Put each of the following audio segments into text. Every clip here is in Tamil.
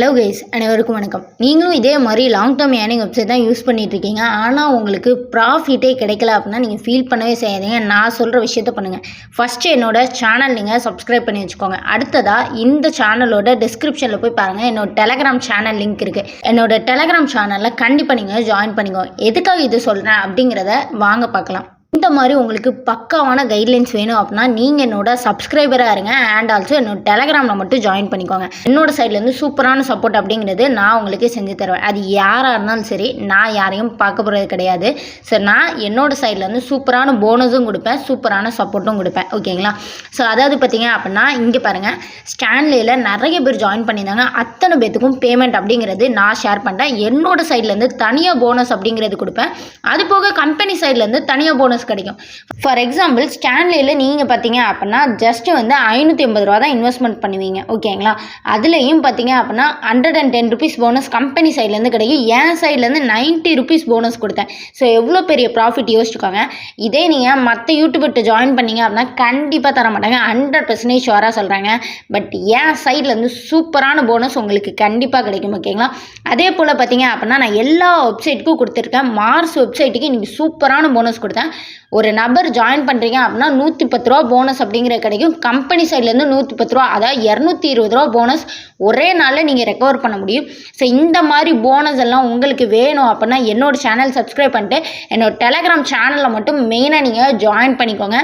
ஹலோ கைஸ் அனைவருக்கும் வணக்கம். நீங்களும் இதே மாதிரி லாங் டேர்ம் ஏர்னிங் வெப்சைட் தான் யூஸ் பண்ணிகிட்ருக்கீங்க இருக்கீங்க. ஆனால் உங்களுக்கு ப்ராஃபிட்டே கிடைக்கல அப்படின்னா நீங்கள் ஃபீல் பண்ணவே செய்யாதீங்க. நான் சொல்கிற விஷயத்த பண்ணுங்கள் ஃபஸ்ட்டு என்னோட சேனல் நீங்கள் சப்ஸ்கிரைப் பண்ணி வச்சுக்கோங்க. அடுத்ததாக இந்த சேனலோட டிஸ்கிரிப்ஷனில் போய் பாருங்கள் என்னோட டெலகிராம் சேனல் லிங்க் இருக்குது என்னோட டெலகிராம் சேனலில் கண்டிப்பாக நீங்கள் ஜாயின் பண்ணிக்கோங்க எதுக்காக இது சொல்கிறேன் அப்படிங்கிறத வாங்க பார்க்கலாம். இந்த மாதிரி உங்களுக்கு பக்காவான கைட்லைன்ஸ் வேணும் அப்படின்னா நீங்கள் என்னோட சப்ஸ்கிரைபராக இருங்க. அண்ட் ஆல்சோ என்னோட டெலகிராமில் மட்டும் ஜாயின் பண்ணிக்கோங்க. என்னோட சைட்லேருந்து சூப்பரான சப்போர்ட் அப்படிங்கிறது நான் உங்களுக்கு செஞ்சு தருவேன். அது யாராக இருந்தாலும் சரி நான் யாரையும் பார்க்க போகிறது கிடையாது. ஸோ நான் என்னோட சைட்லேருந்து சூப்பரான போனஸும் கொடுப்பேன். சூப்பரான சப்போர்ட்டும் கொடுப்பேன். ஓகேங்களா ஸோ அதாவது பார்த்தீங்க அப்படின்னா இங்கே பாருங்கள் ஸ்டான்லேயில் நிறைய பேர் ஜாயின் பண்ணியிருந்தாங்க. அத்தனை பேத்துக்கும் பேமெண்ட் அப்படிங்கிறது நான் ஷேர் பண்ணுறேன் என்னோட சைட்லேருந்து தனியாக போனஸ் அப்படிங்கிறது கொடுப்பேன். அது போக கம்பெனி சைட்லேருந்து தனியாக போனஸ் கிடைக்கும். ஃபார் எக்ஸாம்பிள் ஸ்டான்லேயில் நீங்கள் பார்த்தீங்க அப்படின்னா ஜஸ்ட்டு வந்து ஐநூற்றி ஐம்பது ரூபா தான் இன்வெஸ்ட்மெண்ட் பண்ணுவீங்க. ஓகேங்களா? அதுலேயும் பார்த்தீங்க அப்படின்னா hundred and ten rupees bonus company சைட்லேருந்து கிடைக்கும். என் சைட்லேருந்து நைன்ட்டி ருபீஸ் போனஸ் கொடுத்தேன். ஸோ எவ்வளோ பெரிய ப்ராஃபிட் யோசிச்சுக்கோங்க. இதே நீங்கள் மற்ற யூடியூபர்கிட்ட ஜாயின் பண்ணீங்க அப்படின்னா கண்டிப்பாக தர மாட்டாங்க. ஹண்ட்ரட் பர்சன்டேஜ் ஷுவராக சொல்கிறாங்க பட் என் சைட்லேருந்து சூப்பரான போனஸ் உங்களுக்கு கண்டிப்பாக கிடைக்கும். ஓகேங்களா? அதே போல் பார்த்தீங்க அப்படின்னா நான் எல்லா வெப்சைட்டுக்கும் கொடுத்துருக்கேன். மார்ஸ் வெப்சைட்டுக்கு இன்றைக்கி சூப்பரான போனஸ் கொடுத்தேன். ஒரு நபர் ஜாயின் பண்ணுறீங்க அப்படின்னா நூற்றி பத்து ரூபா போனஸ் அப்படிங்கிறது கிடைக்கும் கம்பெனி சைட்லேருந்து நூற்றி பத்து ரூபா அதாவது இரநூத்தி இருபது ரூபா போனஸ் ஒரே நாளில் நீங்கள் ரெக்கவர் பண்ண முடியும். ஸோ இந்த மாதிரி போனஸ் எல்லாம் உங்களுக்கு வேணும் அப்படின்னா என்னோட சேனல் சப்ஸ்கிரைப் பண்ணிட்டு என்னோட டெலகிராம் சேனலில் மட்டும் மெயினாக நீங்கள் ஜாயின் பண்ணிக்கோங்க.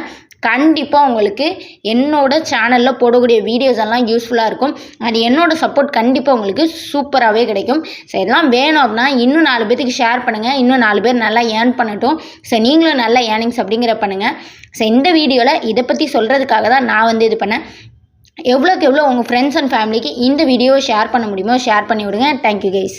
கண்டிப்பாக உங்களுக்கு என்னோட சேனலில் போடக்கூடிய வீடியோஸ் எல்லாம் யூஸ்ஃபுல்லாக இருக்கும். அது என்னோடய சப்போர்ட் கண்டிப்பாக உங்களுக்கு சூப்பராகவே கிடைக்கும். ஸோ இதெல்லாம் வேணும் அப்படின்னா இன்னும் நாலு பேத்துக்கு ஷேர் பண்ணுங்கள் இன்னும் நாலு பேர் நல்லா ஏர்ன் பண்ணட்டும். ஸோ நீங்களும் நல்ல ஏர்னிங்ஸ் அப்படிங்கிற பண்ணுங்கள் ஸோ இந்த வீடியோவில் இதை பற்றி சொல்கிறதுக்காக தான் நான் வந்து இது பண்ணேன். எவ்வளோக்கு எவ்வளோ உங்கள் ஃப்ரெண்ட்ஸ் அண்ட் ஃபேமிலிக்கு இந்த வீடியோவை ஷேர் பண்ண முடியுமோ ஷேர் பண்ணி விடுங்க. Thank you guys